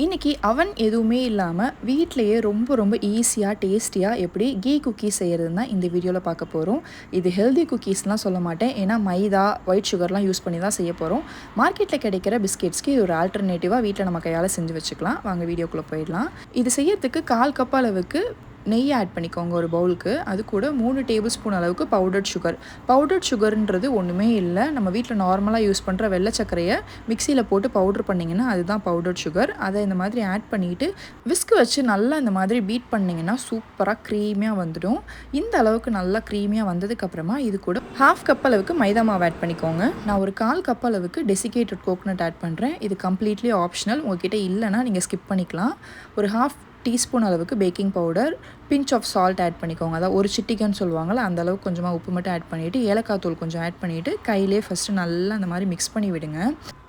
இன்றைக்கி அவன் எதுவுமே இல்லாமல் வீட்டிலையே ரொம்ப ரொம்ப ஈஸியாக டேஸ்டியாக எப்படி கீ குக்கீஸ் செய்கிறதுன்னு தான் இந்த வீடியோவில் பார்க்க போகிறோம் இது ஹெல்தி குக்கீஸ்லாம் சொல்ல மாட்டேன். ஏன்னா மைதா ஒயிட் சுகர்லாம் யூஸ் பண்ணி தான் செய்ய போகிறோம் மார்க்கெட்டில் கிடைக்கிற பிஸ்கெட்ஸ்க்கு இது ஒரு ஆல்டர்னேட்டிவாக வீட்டில் நம்ம கையால் செஞ்சு வச்சுக்கலாம். வாங்க வீடியோக்குள்ளே போயிடலாம். இது செய்யறதுக்கு கால் கப் அளவுக்கு நெய் ஆட் பண்ணிக்கோங்க ஒரு பவுலுக்கு அது கூட மூணு டேபிள் ஸ்பூன் அளவுக்கு பவுடர்ட் சுகர் பவுடர்ட் சுகர்ன்றது ஒன்றுமே இல்லை. நம்ம வீட்டில் நார்மலாக யூஸ் பண்ணுற வெள்ளை சர்க்கரையை மிக்சியில் போட்டு பவுட்ரு பண்ணிங்கன்னா அதுதான் பவுடர்ட் சுகர் அதை இந்த மாதிரி ஆட் பண்ணிவிட்டு விஸ்க் வச்சு நல்லா இந்த மாதிரி பீட் பண்ணிங்கன்னா சூப்பராக க்ரீமியாக வந்துடும். இந்த அளவுக்கு நல்லா க்ரீமியாக வந்ததுக்கப்புறமா இது கூட ஹாஃப் கப் அளவுக்கு மைதா மாவு ஆட் பண்ணிக்கோங்க. நான் ஒரு கால் கப் அளவுக்கு டெசிகேட்டட் கோகோனட் ஆட் பண்ணுறேன் இது கம்ப்ளீட்லி ஆப்ஷனல் உங்ககிட்ட இல்லைன்னா நீங்கள் ஸ்கிப் பண்ணிக்கலாம். ஒரு ஹாஃப் டீஸ்பூன் அளவுக்கு baking powder pinch of salt add பண்ணிக்கோங்க. அதாவது ஒரு சிட்டிக்கன்னு சொல்லுவாங்கள்ல அந்த அளவுக்கு கொஞ்சமாக உப்பு மட்டும் ஆட் பண்ணிவிட்டு ஏலக்காய் தூள் கொஞ்சம் ஆட் பண்ணிவிட்டு கையிலே ஃபஸ்ட்டு நல்லா அந்த மாதிரி மிக்ஸ் பண்ணி விடுங்க.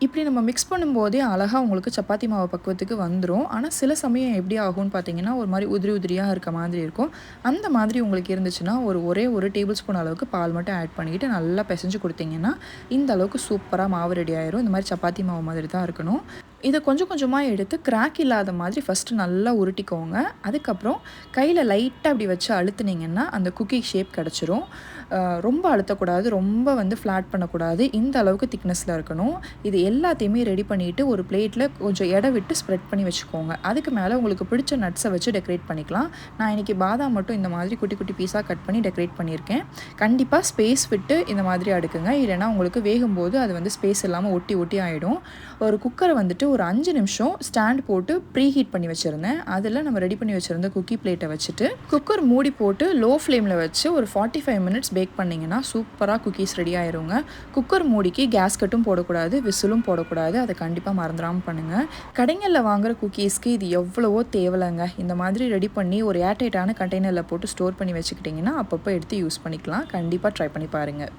இப்படி நம்ம மிக்ஸ் பண்ணும்போதே அழகாக உங்களுக்கு சப்பாத்தி மாவு பக்குவத்துக்கு வந்துடும் ஆனால் சில சமயம் எப்படி ஆகும்னு பார்த்தீங்கன்னா ஒரு மாதிரி உதிரி உதிரியாக இருக்க மாதிரி இருக்கும். அந்த மாதிரி உங்களுக்கு இருந்துச்சுன்னா ஒரு ஒரே ஒரு டேபிள் ஸ்பூன் அளவுக்கு பால் மட்டும் ஆட் பண்ணிவிட்டு நல்லா பிசைஞ்சு கொடுத்தீங்கன்னா இந்த அளவுக்கு சூப்பராக மாவு ரெடி ஆயிரும். இந்த மாதிரி சப்பாத்தி மாவு மாதிரி தான் இருக்கணும். இதை கொஞ்சம் கொஞ்சமாக எடுத்து கிராக் இல்லாத மாதிரி ஃபஸ்ட்டு நல்லா உருட்டிக்கோங்க. அதுக்கப்புறம் கையில் லைட்டாக அப்படி வச்சு அழுத்துனீங்கன்னா அந்த குக்கி ஷேப் கிடச்சிரும். ரொம்ப அழுத்தக்கூடாது ரொம்ப வந்து ஃப்ளாட் பண்ணக்கூடாது. இந்த அளவுக்கு திக்னஸில் இருக்கணும். இது எல்லாத்தையுமே ரெடி பண்ணிவிட்டு ஒரு பிளேட்டில் கொஞ்சம் எடை விட்டு ஸ்ப்ரெட் பண்ணி வச்சுக்கோங்க. அதுக்கு மேலே உங்களுக்கு பிடிச்ச நட்ஸை வச்சு டெக்கரேட் பண்ணிக்கலாம். நான் இன்றைக்கி பாதாம் மட்டும் இந்த மாதிரி குட்டி குட்டி பீஸாக கட் பண்ணி டெக்கரேட் பண்ணியிருக்கேன். கண்டிப்பாக ஸ்பேஸ் விட்டு இந்த மாதிரி அடுக்குங்க. இல்லைனா உங்களுக்கு வேகும்போது அது வந்து ஸ்பேஸ் இல்லாமல் ஒட்டி ஒட்டி ஆகிடும் ஒரு குக்கரை வந்துட்டு ஒரு அஞ்சு நிமிஷம் ஸ்டாண்ட் போட்டு ப்ரீ ஹீட் பண்ணி வச்சுருந்தேன். அதில் நம்ம ரெடி பண்ணி வச்சுருந்த குக்கி பிளேட்டை வச்சுட்டு குக்கர் மூடி போட்டு லோ ஃப்ளேமில் வச்சு ஒரு ஃபார்ட்டி ஃபைவ் மினிட்ஸ் பேக் பண்ணிங்கன்னா சூப்பராக குக்கீஸ் ரெடி ஆயிருங்க. குக்கர் மூடிக்கு கேஸ் கட்டும் போடக்கூடாது விசிலும் போடக்கூடாது. அதை கண்டிப்பாக மறந்துடாமல் பண்ணுங்கள் கடைங்களில் வாங்குகிற குக்கீஸ்க்கு இது எவ்வளவோ தேவலைங்க. இந்த மாதிரி ரெடி பண்ணி ஒரு ஏர்டைட்டான கண்டெய்னரில் போட்டு ஸ்டோர் பண்ணி வச்சுக்கிட்டிங்கன்னா அப்பப்போ எடுத்து யூஸ் பண்ணிக்கலாம். கண்டிப்பாக ட்ரை பண்ணி பாருங்கள்